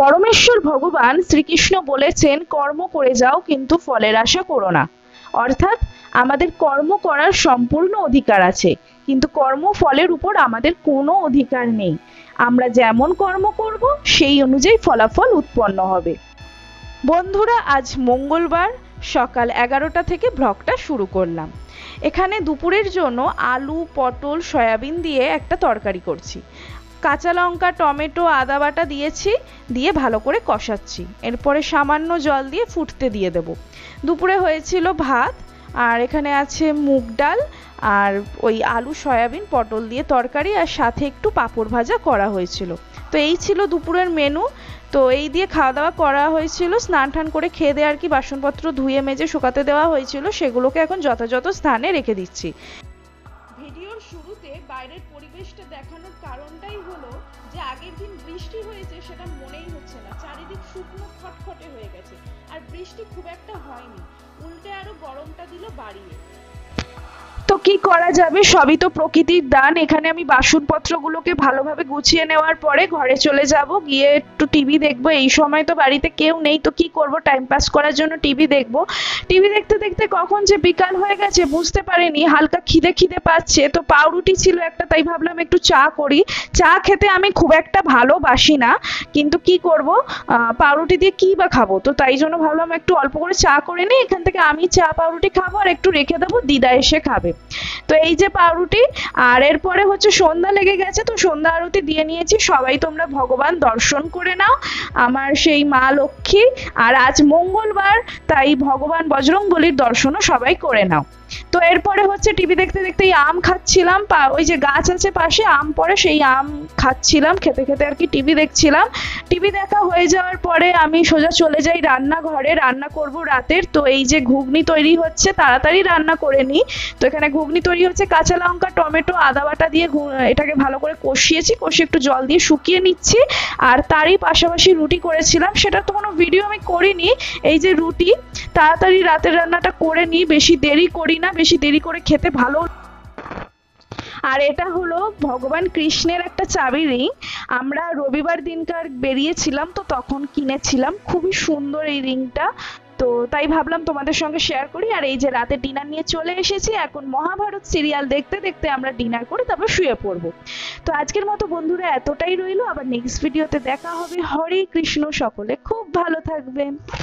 পরমেশ্বর ভগবান শ্রীকৃষ্ণ বলেছেন, কর্ম করে যাও, কিন্তু ফলের আশা করো না। অর্থাৎ আমাদের কর্ম করার সম্পূর্ণ অধিকার আছে, কিন্তু কর্মফলের উপর আমাদের কোনো অধিকার নেই। আমরা যেমন কর্ম করব, সেই অনুযায়ী ফলাফল উৎপন্ন হবে। বন্ধুরা, আজ মঙ্গলবার সকাল এগারোটা থেকে ব্লগটা শুরু করলাম। এখানে দুপুরের জন্য আলু, পটল, সয়াবিন দিয়ে একটা তরকারি করছি। কাঁচা লঙ্কা, টমেটো আদা বাটা দিয়েছি, দিয়ে ভালো করে কষাচ্ছি। এরপরে সামান্য জল দিয়ে ফুটতে দিয়ে দেব। দুপুরে হয়েছিল ভাত, আর এখানে আছে মুগ ডাল, আর ওই আলু, সয়াবিন, পটল দিয়ে তরকারি, আর সাথে একটু পাঁপড় ভাজা করা হয়েছিল। তো এই ছিল দুপুরের মেনু। তো এই দিয়ে খাওয়া দাওয়া করা হয়েছিল। স্নান টান করে খেয়ে দিয়ে আর কি বাসনপত্র ধুয়ে, মেজে, শুকাতে দেওয়া হয়েছিল। সেগুলোকে এখন যথাযথ স্থানে রেখে দিচ্ছি। ভিডিওর শুরুতে বাইরের পরিবেশটা দেখানোর কারণটাই হলো বৃষ্টি হয়েছে সেটা মনেই হচ্ছে না। চারিদিক শুকনো খটখটে হয়ে গেছে। আর বৃষ্টি খুব একটা হয়নি। উল্টে আরও গরমটা দিল বাড়িয়ে। কি করা যাবে সবই তো প্রকৃতির দান। এখানে আমি বাসনপত্রগুলোকে ভালোভাবে গুছিয়ে নেওয়ার পরে ঘরে চলে যাব। গিয়ে একটু টিভি দেখব। এই সময় তো বাড়িতে কেউ নেই, তো কি করব? টাইম পাস করার জন্য টিভি দেখব। টিভি দেখতে দেখতে কখন যে বিকাল হয়ে গেছে, বুঝতে পারিনি। হালকা খিদে খিদে পাচ্ছে। তো পাউরুটি ছিল একটা, তাই ভাবলাম একটু চা করি। চা খেতে আমি খুব একটা ভালোবাসি না, কিন্তু কি করব? পাউরুটি দিয়ে কি বা খাব? তো তাই জন্য ভাবলাম একটু অল্প করে চা করে নিই। এখান থেকে আমি চা, পাউরুটি খাব আর একটু রেখে দেবো। দিদা এসে খাবে। তো এই যে পাউরুটি, আর এরপরে হচ্ছে সন্ধ্যা লেগে গেছে, তো সন্ধ্যা আরতি দিয়ে নিয়েছি। সবাই তোমরা ভগবান দর্শন করে নাও। আমার সেই মা লক্ষ্মী, আর আজ মঙ্গলবার, তাই ভগবান বজরংবলির দর্শনও সবাই করে নাও। তো এরপরে হচ্ছে টিভি দেখতে দেখতে এই আম খাচ্ছিলাম ওই যে গাছ আছে পাশে, আম পড়ে, সেই আম খাচ্ছিলাম, খেতে খেতে আর কি টিভি দেখছিলাম। টিভি দেখা হয়ে যাওয়ার পরে আমি সোজা চলে যাই রান্নাঘরে, রান্না করব রাতের। তো এই যে ঘুগনি তৈরি হচ্ছে, তাড়াতাড়ি রান্না করে নিই। তো এখানে ঘুগনি তৈরি হচ্ছে, কাঁচা লঙ্কা, টমেটো, আদা বাটা দিয়ে এটাকে ভালো করে কষিয়েছি, কষিয়ে একটু জল দিয়ে শুকিয়ে নিচ্ছি। আর তারই পাশাপাশি রুটি করেছিলাম, সেটা তো কোনো ভিডিও আমি করিনি। এই যে রুটি, তাড়াতাড়ি রাতের রান্নাটা করে নিই, বেশি দেরি করি না, বেশি দেরি করে খেতে ভালো আর এটা হলো ভগবান কৃষ্ণের একটা চাবি রিং আমরা রবিবার দিনকার বেরিয়েছিলাম তো তখন কিনেছিলাম, খুবই সুন্দর এই রিংটা তো তাই ভাবলাম তোমাদের সঙ্গে শেয়ার করি। আর এই যে রাতে ডিনার নিয়ে চলে এসেছি, এখন মহাভারত সিরিয়াল দেখতে দেখতে আমরা ডিনার করে তারপর শুয়ে পড়ব। তো আজকের মতো বন্ধুরা এতটাই রইল, আবার নেক্সট ভিডিওতে দেখা হবে। হরে কৃষ্ণ সকলে, খুব ভালো থাকবেন।